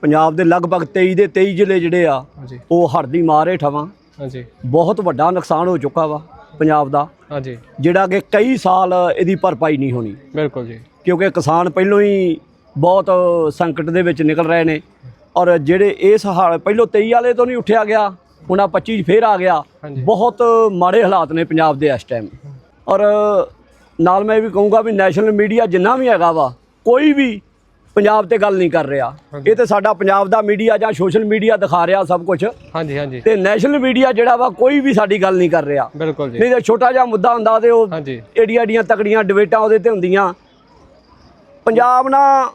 ਪੰਜਾਬ ਦੇ ਲਗਭਗ 23 ਦੇ 23 ਜ਼ਿਲ੍ਹੇ ਜਿਹੜੇ ਆ ਉਹ ਹੜ੍ਹ ਦੀ ਮਾਰ ਹੇਠਾਂ ਵਾਂ। ਹਾਂਜੀ। ਬਹੁਤ ਵੱਡਾ ਨੁਕਸਾਨ ਹੋ ਚੁੱਕਾ ਵਾ। ਪੰਜਾਬ ਦਾ ਹਾਂਜੀ। ਜਿਹੜਾ ਕਿ ਕਈ ਸਾਲ ਇਹਦੀ ਭਰਪਾਈ ਨਹੀਂ ਹੋਣੀ। ਬਿਲਕੁਲ ਜੀ। ਕਿਉਂਕਿ ਕਿਸਾਨ ਪਹਿਲੋਂ ਹੀ ਬਹੁਤ ਸੰਕਟ ਦੇ ਵਿੱਚ ਨਿਕਲ ਰਹੇ ਨੇ। ਔਰ ਜਿਹੜੇ ਇਸ ਹਾਲ ਪਹਿਲੋਂ 23 ਵਾਲੇ ਤੋਂ ਨਹੀਂ ਉੱਠਿਆ ਗਿਆ ਹੁਣ ਆਹ 25 'ਚ ਫੇਰ ਆ ਗਿਆ। ਬਹੁਤ ਮਾੜੇ ਹਾਲਾਤ ਨੇ ਪੰਜਾਬ ਦੇ ਇਸ ਟਾਈਮ ਔਰ ਨਾਲ ਮੈਂ ਇਹ ਵੀ ਕਹੂੰਗਾ ਵੀ ਨੈਸ਼ਨਲ ਮੀਡੀਆ ਜਿੰਨਾ ਵੀ ਹੈਗਾ ਵਾ ਕੋਈ ਵੀ ਪੰਜਾਬ ਤੇ ਗੱਲ ਨਹੀਂ ਕਰ ਰਿਹਾ। ਇਹ ਤੇ ਸਾਡਾ ਪੰਜਾਬ ਦਾ ਮੀਡੀਆ ਜਾਂ ਸੋਸ਼ਲ ਮੀਡੀਆ ਦਿਖਾ ਰਿਹਾ ਸਭ ਕੁਝ ਹਾਂਜੀ ਹਾਂਜੀ। ਤੇ ਨੈਸ਼ਨਲ ਮੀਡੀਆ ਜਿਹੜਾ ਵਾ ਕੋਈ ਵੀ ਸਾਡੀ ਗੱਲ ਨਹੀਂ ਕਰ ਰਿਹਾ। ਬਿਲਕੁਲ ਜੀ। ਨਹੀਂ ਤਾਂ ਛੋਟਾ ਜਿਹਾ ਮੁੱਦਾ ਹੁੰਦਾ ਤੇ ਉਹ ਏਡੀਆਂ ਏਡੀਆਂ ਤਕੜੀਆਂ ਡਿਬੇਟਾਂ ਉਹਦੇ ਤੇ ਹੁੰਦੀਆਂ। ਪੰਜਾਬ ਨਾਲ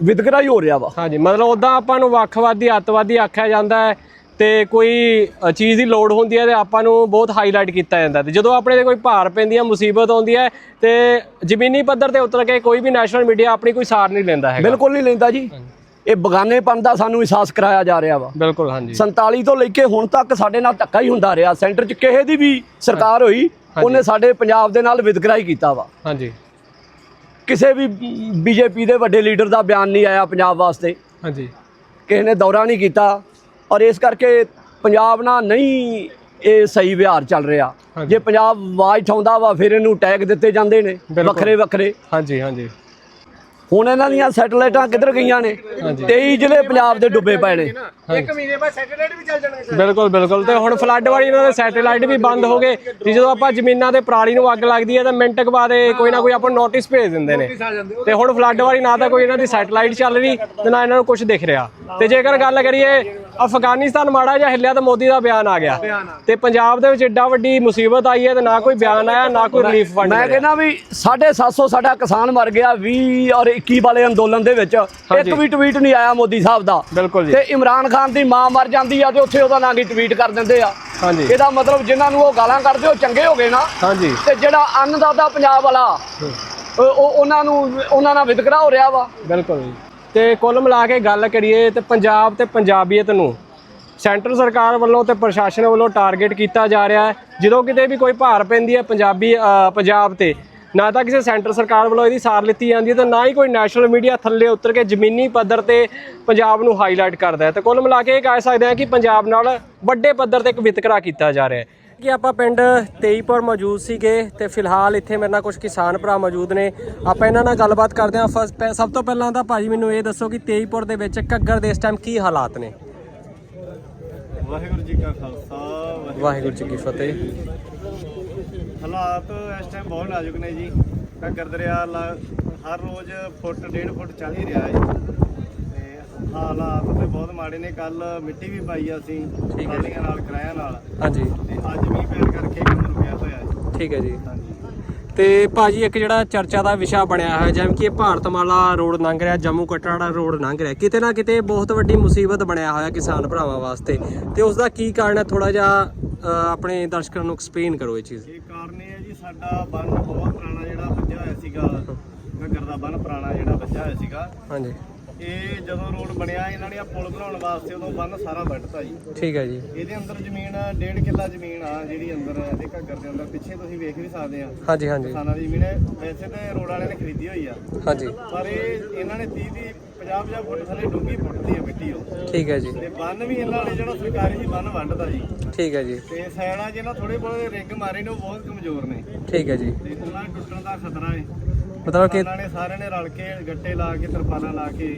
ਵਿਤਕਰਾ ਹੀ ਹੋ ਰਿਹਾ ਵਾ। ਹਾਂਜੀ ਮਤਲਬ ਉਦਾਂ ਆਪਾਂ ਨੂੰ ਵੱਖਵਾਦੀ ਅੱਤਵਾਦੀ ਆਖਿਆ ਜਾਂਦਾ ਹੈ। ਤੇ ਕੋਈ ਚੀਜ਼ ਦੀ ਲੋੜ ਹੁੰਦੀ ਹੈ ਤੇ ਆਪਾਂ ਨੂੰ ਬਹੁਤ ਹਾਈਲਾਈਟ ਕੀਤਾ ਜਾਂਦਾ ਤੇ ਜਦੋਂ ਆਪਣੇ ਤੇ ਕੋਈ ਭਾਰ ਪੈਂਦੀ ਹੈ ਮੁਸੀਬਤ ਆਉਂਦੀ ਹੈ ਤੇ ਜ਼ਮੀਨੀ ਪੱਧਰ ਤੇ ਉਤਰ ਕੇ ਕੋਈ ਵੀ ਨੈਸ਼ਨਲ ਮੀਡੀਆ ਆਪਣੀ ਕੋਈ ਸਾਰ ਨਹੀਂ ਲੈਂਦਾ ਹੈਗਾ। ਬਿਲਕੁਲ ਨਹੀਂ ਲੈਂਦਾ ਜੀ। ਇਹ ਬਗਾਨੇਪਨ ਦਾ ਸਾਨੂੰ ਅਹਿਸਾਸ ਕਰਾਇਆ ਜਾ ਰਿਹਾ ਵਾ। ਬਿਲਕੁਲ ਹਾਂਜੀ। 47 ਤੋਂ ਲੈ ਕੇ ਹੁਣ ਤੱਕ ਸਾਡੇ ਨਾਲ ਧੱਕਾ ਹੀ ਹੁੰਦਾ ਰਿਹਾ। ਸੈਂਟਰ 'ਚ ਕਿਸੇ ਦੀ ਵੀ ਸਰਕਾਰ ਹੋਈ ਉਹਨੇ ਸਾਡੇ ਪੰਜਾਬ ਦੇ ਨਾਲ ਵਿਤਕਰਾ ਹੀ ਕੀਤਾ ਵਾ। ਹਾਂਜੀ। ਕਿਸੇ ਵੀ ਬੀਜੇਪੀ ਦੇ ਵੱਡੇ ਲੀਡਰ ਦਾ ਬਿਆਨ ਨਹੀਂ ਆਇਆ ਪੰਜਾਬ ਵਾਸਤੇ। ਹਾਂਜੀ। ਕਿਸੇ ਨੇ ਦੌਰਾ ਨਹੀਂ ਕੀਤਾ। ਔਰ ਇਸ ਕਰਕੇ ਪੰਜਾਬ ਨਾਲ ਨਹੀਂ ਇਹ ਸਹੀ ਵਿਹਾਰ ਚੱਲ ਰਿਹਾ। ਜੇ ਪੰਜਾਬ ਆਵਾਜ਼ ਠਾਉਂਦਾ ਵਾ ਫਿਰ ਇਹਨੂੰ ਟੈਗ ਦਿੱਤੇ ਜਾਂਦੇ ਨੇ। ਵੱਖਰੇ ਵੱਖਰੇ ਹਾਂਜੀ ਹਾਂਜੀ ਹੁਣ ਇਹਨਾਂ ਦੀਆਂ ਸੈਟਲਾਈਟਾਂ ਕਿੱਧਰ ਗਈਆਂ ਨੇ? 23 ਜ਼ਿਲ੍ਹੇ ਪੰਜਾਬ ਦੇ ਡੁੱਬੇ ਪਏ ਨੇ। ਬਿਲਕੁਲ ਬਿਲਕੁਲ। ਤੇ ਹੁਣ ਫਲੱਡ ਵਾਲੀ ਇਹਨਾਂ ਦੇ ਸੈਟੇਲਾਈਟ ਵੀ ਬੰਦ ਹੋ ਗਏ। ਤੇ ਜਦੋਂ ਆਪਾਂ ਜ਼ਮੀਨਾਂ ਤੇ ਪਰਾਲੀ ਨੂੰ ਅੱਗ ਲੱਗਦੀ ਹੈ ਤਾਂ ਮਿੰਟ ਕੁ ਬਾਅਦ ਇਹ ਕੋਈ ਨਾ ਕੋਈ ਆਪਾਂ ਨੋਟਿਸ ਭੇਜ ਦਿੰਦੇ ਨੇ। ਤੇ ਹੁਣ ਫਲੱਡ ਵਾਲੀ ਨਾ ਤਾਂ ਕੋਈ ਇਹਨਾਂ ਦੀ ਸੈਟੇਲਾਈਟ ਚੱਲ ਰਹੀ ਤੇ ਨਾ ਇਹਨਾਂ ਨੂੰ ਕੁਝ ਦਿਖ ਰਿਹਾ। ਤੇ ਜੇਕਰ ਗੱਲ ਕਰੀਏ ਅਫਗਾਨਿਸਤਾਨ ਮਾੜਾ ਜਿਹਾ ਹਿੱਲਿਆ ਤਾਂ ਮੋਦੀ ਦਾ ਬਿਆਨ ਆ ਗਿਆ। ਤੇ ਪੰਜਾਬ ਦੇ ਵਿੱਚ ਏਡਾ ਵੱਡੀ ਮੁਸੀਬਤ ਆਈ ਹੈ ਤੇ ਨਾ ਕੋਈ ਬਿਆਨ ਆਇਆ ਨਾ ਕੋਈ ਰਿਲੀਫ ਫੰਡ ਮੈਂ ਕਹਿੰਦਾ ਵੀ 750 ਸਾਡਾ ਕਿਸਾਨ ਮਰ ਗਿਆ 20 ਔਰ 21 ਵਾਲੇ ਅੰਦੋਲਨ ਦੇ ਵਿੱਚ ਇੱਕ ਵੀ ਟਵੀਟ ਨਹੀਂ ਆਇਆ ਮੋਦੀ ਸਾਹਿਬ ਦਾ। ਬਿਲਕੁਲ ਜੀ। ਤੇ ਇਮਰਾਨ ਖਾਨ ਦੀ ਮਾਂ ਮਰ ਜਾਂਦੀ ਆ ਤੇ ਉੱਥੇ ਉਹਦਾ ਨਾਂ ਹੀ ਟਵੀਟ ਕਰ ਦਿੰਦੇ ਆ। ਹਾਂਜੀ। ਇਹਦਾ ਮਤਲਬ ਜਿਨ੍ਹਾਂ ਨੂੰ ਉਹ ਗਾਲਾਂ ਕੱਢਦੇ ਉਹ ਚੰਗੇ ਹੋ ਗਏ ਨਾ। ਹਾਂਜੀ। ਤੇ ਜਿਹੜਾ ਅੰਨਦਾਤਾ ਪੰਜਾਬ ਵਾਲਾ ਉਹ ਉਹ- ਉਹਨਾਂ ਨੂੰ ਉਹਨਾਂ ਨਾਲ ਵਿਤਕਰਾ ਹੋ ਰਿਹਾ ਵਾ। ਬਿਲਕੁਲ ਜੀ। ਤੇ ਕੁੱਲ ਮਿਲਾ ਕੇ ਗੱਲ ਕਰੀਏ ਤੇ ਪੰਜਾਬ ਤੇ ਪੰਜਾਬੀਅਤ ਨੂੰ ਸੈਂਟਰ ਸਰਕਾਰ ਵੱਲੋਂ ਤੇ ਪ੍ਰਸ਼ਾਸਨ ਵੱਲੋਂ ਟਾਰਗੇਟ ਕੀਤਾ ਜਾ ਰਿਹਾ ਹੈ। ਜਦੋਂ ਕਿਤੇ ਵੀ ਕੋਈ ਭਾਰ ਪੈਂਦੀ ਹੈ ਪੰਜਾਬੀ ਪੰਜਾਬ ਤੇ ਨਾ ਤਾਂ ਕਿਸੇ ਸੈਂਟਰ ਸਰਕਾਰ ਵੱਲੋਂ ਇਹਦੀ ਸਾਰ ਲਿੱਤੀ ਜਾਂਦੀ ਹੈ ਤੇ ਨਾ ਹੀ ਕੋਈ ਨੈਸ਼ਨਲ ਮੀਡੀਆ ਥੱਲੇ ਉਤਰ ਕੇ ਜ਼ਮੀਨੀ ਪੱਧਰ ਤੇ ਪੰਜਾਬ ਨੂੰ ਹਾਈਲਾਈਟ ਕਰਦਾ ਹੈ। ਤੇ ਕੁੱਲ ਮਿਲਾ ਕੇ ਇਹ ਕਹਿ ਸਕਦੇ ਹਾਂ ਕਿ ਪੰਜਾਬ ਨਾਲ ਵੱਡੇ ਪੱਧਰ ਤੇ ਇੱਕ ਵਿਤਕਰਾ ਕੀਤਾ ਜਾ ਰਿਹਾ ਹੈ। ਕਿ ਆਪਾਂ ਪਿੰਡ ਤੇਈਪੁਰ ਮੌਜੂਦ ਸੀਗੇ ਤੇ ਫਿਲਹਾਲ ਇੱਥੇ ਮੇਰੇ ਨਾਲ ਕੁਝ ਕਿਸਾਨ ਭਰਾ ਮੌਜੂਦ ਨੇ। ਆਪਾਂ ਇਹਨਾਂ ਨਾਲ ਗੱਲਬਾਤ ਕਰਦੇ ਹਾਂ। ਫਸਟ ਪੈ- ਸਭ ਤੋਂ ਪਹਿਲਾਂ ਤਾਂ ਭਾਜੀ ਮੈਨੂੰ ਇਹ ਦੱਸੋ ਕਿ ਤੇਈਪੁਰ ਦੇ ਵਿੱਚ ਘੱਗਰ ਦੇ ਇਸ ਟਾਈਮ ਕੀ ਹਾਲਾਤ ਨੇ? ਵਾਹਿਗੁਰੂ ਜੀ ਕਾ ਖਾਲਸਾ ਵਾਹਿਗੁਰੂ ਜੀ ਕੀ ਫਤਿਹ। ਹਾਲਾਤ ਇਸ ਟਾਈਮ ਬਹੁਤ ਨਾਜ਼ੁਕ ਨੇ ਜੀ। ਘੱਗਰ ਦਰਿਆ ਹਰ ਰੋਜ਼ ਫੁੱਟ ਡੇਢ ਫੁੱਟ ਚੱਲ ਹੀ ਰਿਹਾ ਹੈ। ਤੇ ਹਾਲਾਤ ਤੇ ਬਹੁਤ ਮਾੜੇ ਨੇ। ਕੱਲ ਮਿੱਟੀ ਵੀ ਪਾਈ ਆ ਅਸੀਂ ਠੀਕ ਹੈ ਜੀ। ਨਾਲ ਕਿਰਾਇਆ ਨਾਲ। ਹਾਂਜੀ। ਤੇ ਅੱਜ ਵੀ ਪੈਣ ਕਰਕੇ ਕੰਮ ਰੁਕਿਆ ਹੋਇਆ ਹੈ। ਠੀਕ ਹੈ ਜੀ। ਹਾਂਜੀ। ਤੇ ਭਾਜੀ ਇੱਕ ਜਿਹੜਾ ਚਰਚਾ ਦਾ ਵਿਸ਼ਾ ਬਣਿਆ ਹੋਇਆ ਜਿਵੇਂ ਕਿ ਇਹ ਭਾਰਤਮਾਲਾ ਰੋਡ ਲੰਘ ਰਿਹਾ ਜੰਮੂ ਕਟੜਾ ਰੋਡ ਲੰਘ ਰਿਹਾ ਕਿਤੇ ਨਾ ਕਿਤੇ ਬਹੁਤ ਵੱਡੀ ਮੁਸੀਬਤ ਬਣਿਆ ਹੋਇਆ ਕਿਸਾਨ ਭਰਾਵਾਂ ਵਾਸਤੇ। ਤੇ ਉਸ ਦਾ ਕੀ ਕਾਰਨ ਹੈ? ਥੋੜਾ ਜਿਹਾ ਆਪਣੇ ਦਰਸ਼ਕਾਂ ਨੂੰ ਐਕਸਪਲੇਨ ਕਰੋ ਇਹ ਚੀਜ਼। ਇਹ ਕਾਰਨ ਇਹ ਹੈ ਜੀ ਸਾਡਾ ਬੰਨ ਬਹੁਤ ਪੁਰਾਣਾ ਜਿਹੜਾ ਵੱਜਿਆ ਹੋਇਆ ਸੀਗਾ। ਘੱਗਰ ਦਾ ਬੰਨ ਪੁਰਾਣਾ ਜਿਹੜਾ ਵੱਜਿਆ ਹੋਇਆ ਸੀਗਾ। ਹਾਂਜੀ। ਇਹ ਜਦੋਂ ਰੋਡ ਬਣਿਆ ਇਹਨਾਂ ਨੇ ਆ ਪੁਲ ਬਣਾਉਣ ਵਾਸਤੇ ਉਦੋਂ ਬੰਨ ਸਾਰਾ ਵੱਢਤਾ ਜੀ। ਠੀਕ ਹੈ ਜੀ। ਇਹਦੇ ਅੰਦਰ ਜ਼ਮੀਨ ਡੇਢ ਕਿੱਲਾ ਜ਼ਮੀਨ ਆ ਜਿਹੜੀ ਅੰਦਰ ਇਹਦੇ ਘੱਗਰ ਦੇ ਅੰਦਰ ਪਿੱਛੇ ਤੁਸੀਂ ਵੇਖ ਵੀ ਸਕਦੇ ਆ। ਹਾਂਜੀ ਹਾਂਜੀ। ਕਿਸਾਨਾਂ ਦੀ ਜ਼ਮੀਨ ਹੈ ਵੈਸੇ ਤੇ ਰੋਡ ਵਾਲਿਆਂ ਨੇ ਖਰੀਦੀ ਹੋਈ ਆ। ਹਾਂਜੀ। ਪਰ ਇਹ ਇਹਨਾਂ ਨੇ 30 ਦੀ 50 50 ਫੁੱਟ ਥੱਲੇ ਡੂੰਘੀ ਪੁੱਟਦੀ ਆ ਮਿੱਟੀ ਉਹ। ਠੀਕ ਹੈ ਜੀ। ਤੇ ਬੰਨ ਵੀ ਇਹਨਾਂ ਨੇ ਜਿਹੜਾ ਸਰਕਾਰੀ ਸੀ ਬੰਨ ਵੱਢਦਾ ਜੀ। ਠੀਕ ਹੈ ਜੀ। ਤੇ 'ਚ ਇਹਨਾਂ ਥੋੜੇ ਬਹੁਤੇ ਰਿੰਗ ਮਾਰੇ ਨੇ ਉਹ ਬਹੁਤ ਕਮਜ਼ੋਰ ਨੇ। ਠੀਕ ਹੈ ਜੀ। ਤੇ ਉਹਨਾਂ ਟੁੱਟਣ ਦਾ ਖਤਰਾ ਹੈ ਮਤਲਬ ਕਿ ਕਿਸਾਨਾਂ ਨੇ ਸਾਰਿਆਂ ਨੇ ਰਲ ਕੇ ਗੱਟੇ ਲਾ ਕੇ ਤਰਪਾਲਾਂ ਲਾ ਕੇ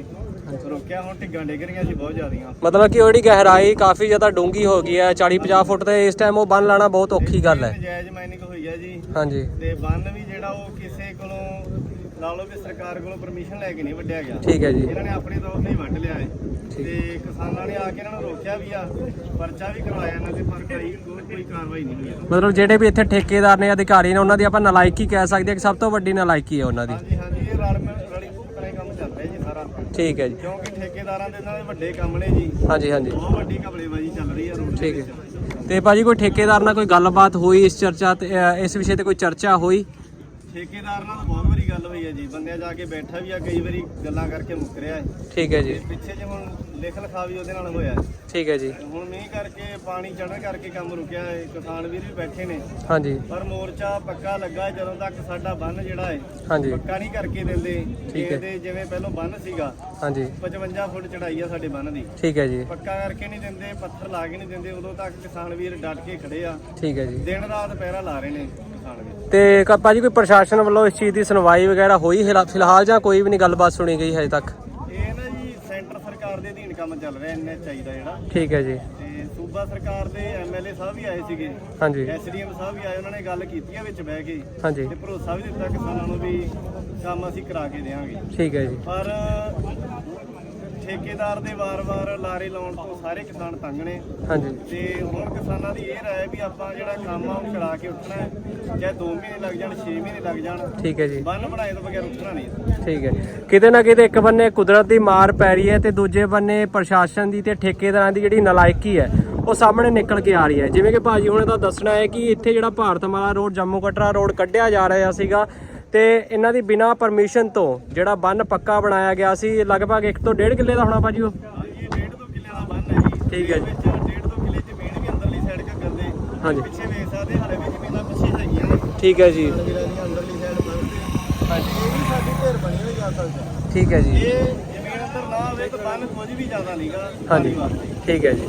ਰੋਕਿਆ। ਹੁਣ ਢਿੱਗਾਂ ਡਿੱਗ ਰਹੀਆਂ ਸੀ ਬਹੁਤ ਜ਼ਿਆਦੀਆਂ। ਮਤਲਬ ਕਿ ਉਹਦੀ ਗਹਿਰਾਈ ਕਾਫੀ ਜ਼ਿਆਦਾ ਡੂੰਗੀ ਹੋ ਗਈ ਹੈ। 40 50 ਫੁੱਟ ਤੇ ਇਸ ਟਾਈਮ ਉਹ ਬੰਨ ਲਾਣਾ ਬਹੁਤ ਔਖੀ ਗੱਲ ਹੈ। ਨਜਾਇਜ਼ ਮਾਈਨਿੰਗ ਹੋਈ ਹੈ ਜੀ। ਹਾਂਜੀ। ਤੇ ਬੰਨ ਵੀ ਜਿਹੜਾ ਉਹ ਕਿਸੇ ਕੋਲੋਂ ਲਾ ਲਓ ਵੀ ਸਰਕਾਰ ਕੋਲੋਂ ਪਰਮਿਸ਼ਨ ਲੈ ਕੇ ਨਹੀਂ ਵੱਢਿਆ ਗਿਆ। ਠੀਕ ਹੈ ਜੀ। ਇਹਨਾਂ ਨੇ ਆਪਣੇ ਤੌਰ ਤੇ ਹੀ ਵੱਢ ਲਿਆ ਹੈ। ਤੇ ਕਿਸਾਨਾਂ ਨੇ ਆ ਕੇ ਇਹਨਾਂ ਨੂੰ ਰੋਕਿਆ ਵੀ ਆ ਪਰਚਾ ਵੀ ਕਰਵਾਇਆ ਇਹਨਾਂ ਤੇ ਪਰ ਕੋਈ ਕੋਈ ਕਾਰਵਾਈ ਨਹੀਂ ਹੋਈ। ਮਤਲਬ ਜਿਹੜੇ ਵੀ ਇੱਥੇ ਠੇਕੇਦਾਰ ਨੇ ਅਧਿਕਾਰੀ ਨੇ ਉਹਨਾਂ ਦੀ ਆਪਾਂ ਨਲਾਇਕੀ ਕਹਿ ਸਕਦੇ ਹਾਂ ਕਿ ਸਭ ਤੋਂ ਵੱਡੀ ਨਲਾਇਕੀ ਹੈ ਉਹਨਾਂ ਦੀ। ਹਾਂਜੀ ਹਾਂਜੀ ਇਹ ਰਲ ਮਿਲ ਰਲੀ ਤਰ੍ਹਾਂ ਕੰਮ ਚੱਲ ਰਿਹਾ ਜੀ ਸਾਰਾ। ਠੀਕ ਹੈ ਜੀ। ਕਿਉਂਕਿ ਠੇਕੇਦਾਰਾਂ ਦੇ ਨਾਲ ਵੱਡੇ ਕੰਮ ਨੇ ਜੀ। ਹਾਂਜੀ ਹਾਂਜੀ। ਬਹੁਤ ਵੱਡੀ ਘਬਲੇਬਾਜ਼ੀ ਚੱਲ ਰਹੀ ਹੈ ਰੋਡ ਠੀਕ ਹੈ। ਤੇ ਭਾਜੀ ਕੋਈ ਠੇਕੇਦਾਰ ਨਾਲ ਕੋਈ ਗੱਲਬਾਤ ਹੋਈ ਇਸ ਚਰਚਾ ਤੇ ਅ, ਇਸ ਵਿਸ਼ੇ ਤੇ ਕੋਈ ਚਰਚਾ ਹੋਈ? ਠੇਕੇਦਾਰ ਨਾਲ ਬਹੁਤ ਵਾਰੀ ਗੱਲ ਹੋਈ ਹੈ ਜੀ। ਬੰਦਿਆਂ ਜਾ ਕੇ ਬੈਠਾ ਵੀ ਆ ਕਈ ਵਾਰੀ ਗੱਲਾਂ ਕਰਕੇ ਮੁੱਕ ਰਿਹਾ ਹੈ। ਠੀਕ ਹੈ ਜੀ। ਪਿੱਛੇ ਜੇ ਹੁਣ ਲਿਖ ਲਿਖਾ ਵੀ ਉਹਦੇ ਨਾਲ ਹੋਇਆ। ਠੀਕ ਹੈ ਜੀ। ਹੁਣ ਮੀਂਹ ਕਰਕੇ ਪਾਣੀ ਚੜਨ ਕਰਕੇ ਕੰਮ ਰੁਕਿਆ ਹੈ। ਕਿਸਾਨ ਵੀਰ ਵੀ ਬੈਠੇ ਨੇ। ਹਾਂਜੀ। ਪਰ ਮੋਰਚਾ ਪੱਕਾ ਲੱਗਾ ਹੈ ਜਦੋਂ ਤੱਕ ਸਾਡਾ ਬੰਨ ਜਿਹੜਾ ਹੈ ਹਾਂਜੀ। ਪੱਕਾ ਨਹੀਂ ਕਰਕੇ ਦਿੰਦੇ। ਠੀਕ ਹੈ। ਇਹਦੇ ਜਿਵੇਂ ਪਹਿਲਾਂ ਬੰਨ ਸੀਗਾ ਹਾਂਜੀ। 55 ਫੁੱਟ ਚੜਾਈ ਆ ਸਾਡੇ ਬੰਨ ਦੀ। ਠੀਕ ਹੈ ਜੀ। ਪੱਕਾ ਕਰਕੇ ਨਹੀਂ ਦਿੰਦੇ ਪੱਥਰ ਲਾ ਕੇ ਨਹੀਂ ਦਿੰਦੇ। ਉਦੋਂ ਤੱਕ ਕਿਸਾਨ ਵੀਰ ਡਟ ਕੇ ਖੜੇ ਆ। ਠੀਕ ਹੈ ਜੀ। ਦਿਨ ਰਾਤ ਪਹਿਰਾ ਲਾ ਰਹੇ ਨੇ ਕਿਸਾਨ ਵੀਰ। ਤੇ ਕ- ਭਾਜੀ ਕੋਈ ਪ੍ਰਸ਼ਾਸਨ ਵੱਲੋਂ ਇਸ ਚੀਜ਼ ਦੀ ਸੁਣਵਾਈ ਵਗੈਰਾ ਹੋਈ ਫਿਲਹਾ- ਫਿਲਹਾਲ ਜਾਂ ਕੋਈ ਵੀ ਨਹੀਂ ਗੱਲਬਾਤ ਸੁਣੀ ਗਈ ਹਜੇ ਤੱਕ ਇਹ ਨਾ ਜੀ ਸੈਂਟਰ ਸਰਕਾਰ ਦੇ ਅਧੀਨ ਕੰਮ ਚੱਲ ਰਿਹਾ ਇੰਨੇ ਚਾਹੀਦਾ ਜਿਹੜਾ। ਠੀਕ ਹੈ ਜੀ। ਤੇ ਸੂਬਾ ਸਰਕਾਰ ਦੇ ਐਮਐਲਏ ਸਾਹਿਬ ਵੀ ਆਏ ਸੀਗੇ। ਹਾਂਜੀ। ਐਸਡੀਐਮ ਸਾਹਿਬ ਵੀ ਆਏ ਉਹਨਾਂ ਨੇ ਗੱਲ ਕੀਤੀ ਆ ਵਿੱਚ ਬਹਿ ਕੇ। ਹਾਂਜੀ। ਤੇ ਭਰੋਸਾ ਵੀ ਦਿੱਤਾ ਕਿਸਾਨਾਂ ਨੂੰ ਵੀ ਕੰਮ ਅਸੀਂ ਕਰਾ ਕੇ ਦੇਵਾਂਗੇ। ਠੀਕ ਹੈ ਜੀ। ਪਰ ਠੇਕੇਦਾਰ ਦੇ ਵਾਰ-ਵਾਰ ਲਾਰੇ ਲਾਉਣ ਤੋਂ ਸਾਰੇ ਕਿਸਾਨ ਤੰਗ ਨੇ। ਹਾਂਜੀ। ਤੇ ਹੁਣ ਕਿਸਾਨਾਂ ਦੀ ਇਹ ਰਾਏ ਵੀ ਆਪਾਂ ਜਿਹੜਾ ਕੰਮ ਆ ਉਹ ਕਰਾ ਕੇ ਉੱਠਣਾ ਹੈ। ਚਾਹੇ 2 ਮਹੀਨੇ ਲੱਗ ਜਾਣ 6 ਮਹੀਨੇ ਲੱਗ ਜਾਣ। ਠੀਕ ਹੈ ਜੀ। ਬੰਨ ਬਣਾਏ ਤੋਂ ਬਗੈਰ ਉੱਠਣਾ ਨਹੀਂ। ਠੀਕ ਹੈ। ਕਿਤੇ ਨਾ ਕਿਤੇ ਇੱਕ ਬੰਨੇ ਕੁਦਰਤ ਦੀ ਮਾਰ ਪੈ ਰਹੀ ਹੈ ਤੇ ਦੂਜੇ ਬੰਨੇ ਪ੍ਰਸ਼ਾਸਨ ਦੀ ਤੇ ਠੇਕੇਦਾਰਾਂ ਦੀ ਜਿਹੜੀ ਨਲਾਇਕੀ ਹੈ ਉਹ ਸਾਹਮਣੇ ਨਿਕਲ ਕੇ ਆ ਰਹੀ ਹੈ। ਜਿਵੇਂ ਕਿ ਭਾਜੀ ਹੁਣੇ ਤਾਂ ਦੱਸਣਾ ਹੈ ਕਿ ਇੱਥੇ ਜਿਹੜਾ ਭਾਰਤਮਾਲਾ ਰੋਡ ਜੰਮੂ ਕਟਰਾ ਰੋਡ ਕੱਢਿਆ ਜਾ ਰਿਹਾ ਸੀਗਾ ਤੇ ਇਹਨਾਂ ਦੀ ਬਿਨਾਂ ਪਰਮਿਸ਼ਨ ਤੋਂ ਜਿਹੜਾ ਬੰਨ ਪੱਕਾ ਬਣਾਇਆ ਗਿਆ ਸੀ ਲਗਭਗ 1 ਤੋਂ 1.5 ਕਿੱਲੇ ਦਾ ਹੋਣਾ ਭਾਜੀ ਉਹ? ਇਹ ਡੇਢ ਦੋ ਕਿੱਲੇ ਦਾ ਬੰਨ ਹੈ ਜੀ ਠੀਕ ਹੈ ਜੀ। ਹਾਂਜੀ। ਪਿੱਛੇ ਵੇਖ ਸਕਦੇ ਹਲੇ ਵੀ ਜ਼ਮੀਨਾਂ ਪਿੱਛੇ ਹੈਗੀਆਂ ਠੀਕ ਹੈ ਜੀ। ਅੰਦਰਲੀ ਸਾਈਡ ਬੰਨ ਤੇ ਹਾਂਜੀ। ਠੀਕ ਹੈ ਜੀ। ਇਹ ਜ਼ਮੀਨ ਅੰਦਰ ਨਾ ਹੋਵੇ ਤਾਂ ਬੰਨ ਕੁਝ ਵੀ ਜ਼ਿਆਦਾ ਨਹੀਂਗਾ ਹਾਂਜੀ ਠੀਕ ਹੈ ਜੀ।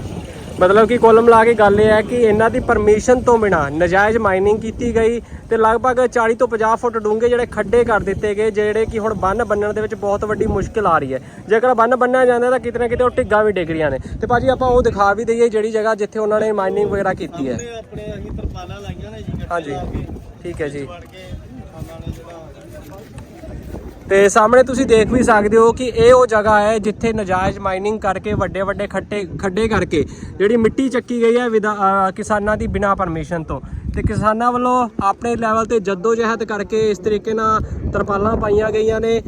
ਮਤਲਬ ਕਿ ਕੁੱਲ ਮਿਲਾ ਕੇ ਗੱਲ ਇਹ ਹੈ ਕਿ ਇਹਨਾਂ ਦੀ ਪਰਮਿਸ਼ਨ ਤੋਂ ਬਿਨਾ ਨਜਾਇਜ਼ ਮਾਈਨਿੰਗ ਕੀਤੀ ਗਈ ਤੇ ਲਗਭਗ 40 ਤੋਂ 50 ਫੁੱਟ ਡੂੰਘੇ ਜਿਹੜੇ ਖੱਡੇ ਕਰ ਦਿੱਤੇ ਗਏ ਜਿਹੜੇ ਕਿ ਹੁਣ ਬੰਨ ਬੰਨਣ ਦੇ ਵਿੱਚ ਬਹੁਤ ਵੱਡੀ ਮੁਸ਼ਕਲ ਆ ਰਹੀ ਹੈ। ਜੇਕਰ ਬੰਨ ਬੰਨਿਆ ਜਾਂਦਾ ਤਾਂ ਕਿਤੇ ਨਾ ਕਿਤੇ ਉਹ ਢਿੱਗਾਂ ਵੀ ਡਿੱਗ ਰਹੀਆਂ ਨੇ। ਤੇ ਭਾਜੀ ਆਪਾਂ ਉਹ ਦਿਖਾ ਵੀ ਦਈਏ ਜਿਹੜੀ ਜਗ੍ਹਾ ਜਿੱਥੇ ਉਹਨਾਂ ਨੇ ਮਾਈਨਿੰਗ ਵਗੈਰਾ ਕੀਤੀ ਹੈ। ਸਾਹਮਣੇ ਆਪਣੇ ਅਸੀਂ ਤਰਪਾਲਾਂ ਲਾਈਆਂ ਨੇ ਜੀ ਗੱਟੇ ਹਾਂਜੀ। ਲਾ ਠੀਕ ਹੈ ਜੀ ਵੜ ਕੇ ਕਿਸਾਨਾਂ ਨੇ ਜਿਹੜਾ ਤੇ ਸਾਹਮਣੇ ਤੁਸੀਂ ਦੇਖ ਵੀ ਸਕਦੇ ਹੋ ਕਿ ਇਹ ਉਹ ਜਗ੍ਹਾ ਹੈ ਜਿੱਥੇ ਨਜਾਇਜ਼ ਮਾਈਨਿੰਗ ਕਰਕੇ ਵੱਡੇ ਵੱਡੇ ਖੱਟੇ ਖੱਡੇ ਕਰਕੇ ਜਿਹੜੀ ਮਿੱਟੀ ਚੱਕੀ ਗਈ ਹੈ ਵਿਦਾ- ਕਿਸਾਨਾਂ ਦੀ ਬਿਨਾਂ ਪਰਮਿਸ਼ਨ ਤੋਂ। ਤੇ ਕਿਸਾਨਾਂ ਵੱਲੋਂ ਆਪਣੇ ਲੈਵਲ ਤੇ ਜਦੋਜਹਿਦ ਕਰਕੇ ਇਸ ਤਰੀਕੇ ਨਾਲ ਤਰਪਾਲਾਂ ਪਾਈਆਂ ਗਈਆਂ ਨੇ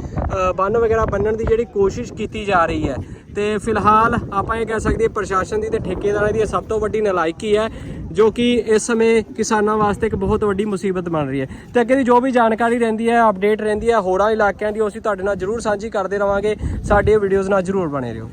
ਬੰਨ ਵਗੈਰਾ ਬੰਨਣ ਦੀ ਜਿਹੜੀ ਕੋਸ਼ਿਸ਼ ਕੀਤੀ ਜਾ ਰਹੀ ਹੈ। ਤੇ ਫਿਲਹਾਲ ਆਪਾਂ ਇਹ ਕਹਿ ਸਕਦੇ ਪ੍ਰਸ਼ਾਸਨ ਦੀ ਤੇ ਠੇਕੇਦਾਰਾਂ ਦੀ ਇਹ ਸਭ ਤੋਂ ਵੱਡੀ ਨਲਾਇਕੀ ਹੈ, ਜੋ ਕਿ ਇਸ ਸਮੇਂ ਕਿਸਾਨਾਂ ਵਾਸਤੇ ਇੱਕ ਬਹੁਤ ਵੱਡੀ ਮੁਸੀਬਤ ਬਣ ਰਹੀ ਹੈ। ਤੇ ਅੱਗੇ ਦੀ ਜੋ ਵੀ ਜਾਣਕਾਰੀ ਰਹਿੰਦੀ ਹੈ, ਅਪਡੇਟ ਰਹਿੰਦੀ ਹੈ ਹੋਰਾਂ ਇਲਾਕਿਆਂ ਦੀ, ਉਹ ਅਸੀਂ ਤੁਹਾਡੇ ਨਾਲ ਜਰੂਰ ਸਾਂਝੀ ਕਰਦੇ ਰਵਾਂਗੇ। ਸਾਡੇ ਵੀਡੀਓਜ਼ ਨਾਲ ਜਰੂਰ ਬਣੇ ਰਹੋ।